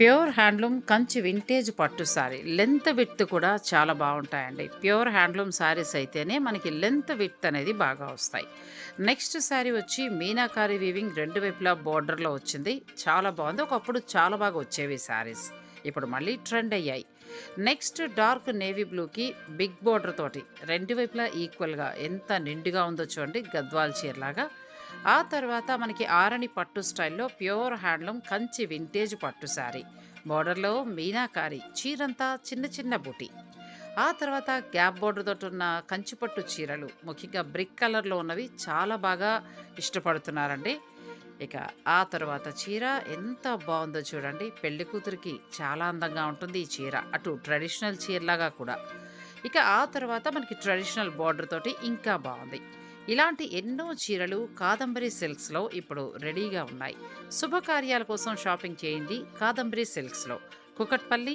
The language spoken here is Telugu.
ప్యూర్ హ్యాండ్లూమ్ కంచి వింటేజ్ పట్టు సారీ. లెంత్ విడ్త్ కూడా చాలా బాగుంటాయండి. ప్యూర్ హ్యాండ్లూమ్ శారీస్ అయితేనే మనకి లెంత్ విడ్త్ అనేది బాగా వస్తాయి. నెక్స్ట్ శారీ వచ్చి మీనాకారి వీవింగ్ రెండు వైపులా బోర్డర్లో వచ్చింది. చాలా బాగుంది. ఒకప్పుడు చాలా బాగా వచ్చేవి శారీస్ ఇప్పుడు మళ్ళీ ట్రెండ్ అయ్యాయి. నెక్స్ట్ డార్క్ నేవీ బ్లూకి బిగ్ బోర్డర్ తోటి రెండు వైపులా ఈక్వల్గా ఎంత నిండుగా ఉందో చూడండి. గద్వాల్ చీరలాగా ఆ తర్వాత మనకి ఆరణి పట్టు స్టైల్లో ప్యూర్ హ్యాండ్లూమ్ కంచి వింటేజ్ పట్టు శారీ. బోర్డర్లో మీనాకారి చీరంతా చిన్న చిన్న బుటి. ఆ తర్వాత గ్యాప్ బోర్డర్ తోటి ఉన్న కంచిపట్టు చీరలు ముఖ్యంగా బ్రిక్ కలర్లో ఉన్నవి చాలా బాగా ఇష్టపడుతున్నారండి. ఇక ఆ తర్వాత చీర ఎంత బాగుందో చూడండి. పెళ్ళి కూతురికి చాలా అందంగా ఉంటుంది ఈ చీర. అటు ట్రెడిషనల్ చీరలాగా కూడా. ఇక ఆ తర్వాత మనకి ట్రెడిషనల్ బార్డర్ తోటి ఇంకా బాగుంది. ఇలాంటి ఎన్నో చీరలు కాదంబరి సిల్క్స్లో ఇప్పుడు రెడీగా ఉన్నాయి. శుభకార్యాల కోసం షాపింగ్ చేయండి కాదంబరి సిల్క్స్లో. కుకట్పల్లి